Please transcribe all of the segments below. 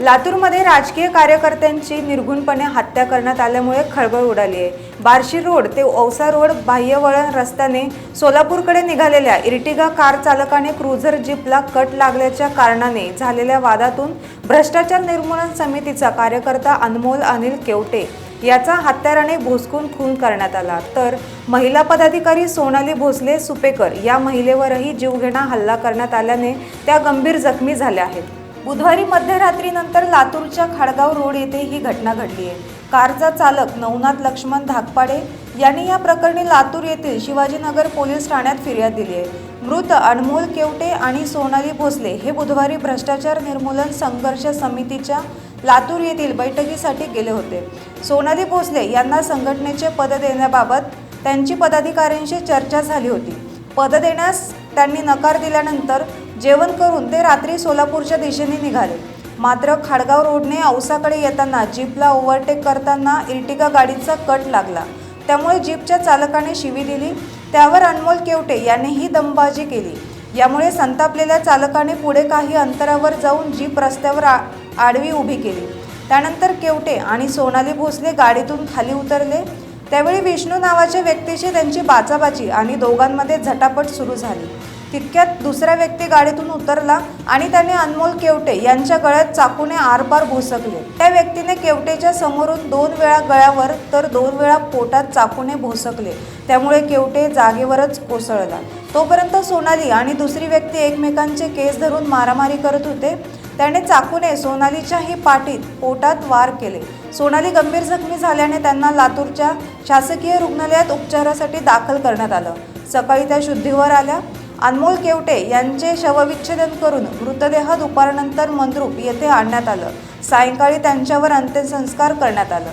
लातूरमध्ये राजकीय कार्यकर्त्यांची निर्घुणपणे हत्या करण्यात आल्यामुळे खळबळ उडाली आहे. बार्शी रोड ते औसा रोड बाह्यवळण रस्त्याने सोलापूरकडे निघालेल्या इर्टिगा कार चालकाने क्रुझर जीपला कट लागल्याच्या कारणाने झालेल्या वादातून भ्रष्टाचार निर्मूलन समितीचा कार्यकर्ता अनमोल अनिल केवटे याचा हत्याराने भोसकून खून करण्यात आला. तर महिला पदाधिकारी सोनाली भोसले सुपेकर या महिलेवरही जीवघेणा हल्ला करण्यात आल्याने त्या गंभीर जखमी झाल्या आहेत. बुधवारी मध्यरात्रीनंतर लातूरच्या खाडगाव रोड येथे ही घटना घडली आहे. कारचा चालक नवनाथ लक्ष्मण धाकपाडे यांनी या प्रकरणी लातूर येथील शिवाजीनगर पोलीस ठाण्यात फिर्याद दिली आहे. मृत अनमोल केवटे आणि सोनाली भोसले हे बुधवारी भ्रष्टाचार निर्मूलन संघर्ष समितीच्या लातूर येथील बैठकीसाठी गेले होते. सोनाली भोसले यांना संघटनेचे पद देण्याबाबत त्यांची पदाधिकाऱ्यांशी चर्चा झाली होती. पद देण्यास त्यांनी नकार दिल्यानंतर जेवण करून ते रात्री सोलापूरच्या दिशेने निघाले. मात्र खाडगाव रोडने औसाकडे येताना जीपला ओव्हरटेक करताना इर्टिगा गाडीचा कट लागला. त्यामुळे जीपच्या चालकाने शिवी दिली. त्यावर अनमोल केवटे याने ही दमबाजी केली. यामुळे संतापलेल्या चालकाने पुढे काही अंतरावर जाऊन जीप रस्त्यावर आ- आडवी उभी केली. त्यानंतर केवटे आणि सोनाली भोसले गाडीतून खाली उतरले. त्यावेळी विष्णू नावाच्या व्यक्तीशी त्यांची बाचाबाची आणि दोघांमध्ये झटापट सुरू झाली. तितक्यात दुसरा व्यक्ती गाडीतून उतरला आणि त्याने अनमोल केवटे यांच्या गळ्यात चाकूने आरपार भोसकले त्या व्यक्तीने केवटेच्या समोरून दोन वेळा गळ्यावर तर दोन वेळा पोटात चाकूने भोसकले त्यामुळे केवटे जागेवरच कोसळला. तोपर्यंत सोनाली आणि दुसरी व्यक्ती एकमेकांचे केस धरून मारामारी करत होते. त्याने चाकूने सोनालीच्याही पाठीत पोटात वार केले. सोनाली गंभीर जखमी झाल्याने त्यांना लातूरच्या शासकीय रुग्णालयात उपचारासाठी दाखल करण्यात आलं. सकाळी त्या शुद्धीवर आल्या. अनमोल केवटे यांचे शवविच्छेदन करून मृतदेह दुपारनंतर मंद्रुप येथे आणण्यात आलं. सायंकाळी त्यांच्यावर अंत्यसंस्कार करण्यात आलं.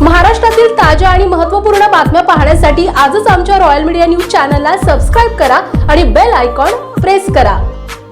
महाराष्ट्रातील ताज्या आणि महत्त्वपूर्ण बातम्या पाहण्यासाठी आजच आमच्या रॉयल मीडिया न्यूज चॅनलला सबस्क्राईब करा आणि बेल आयकॉन प्रेस करा.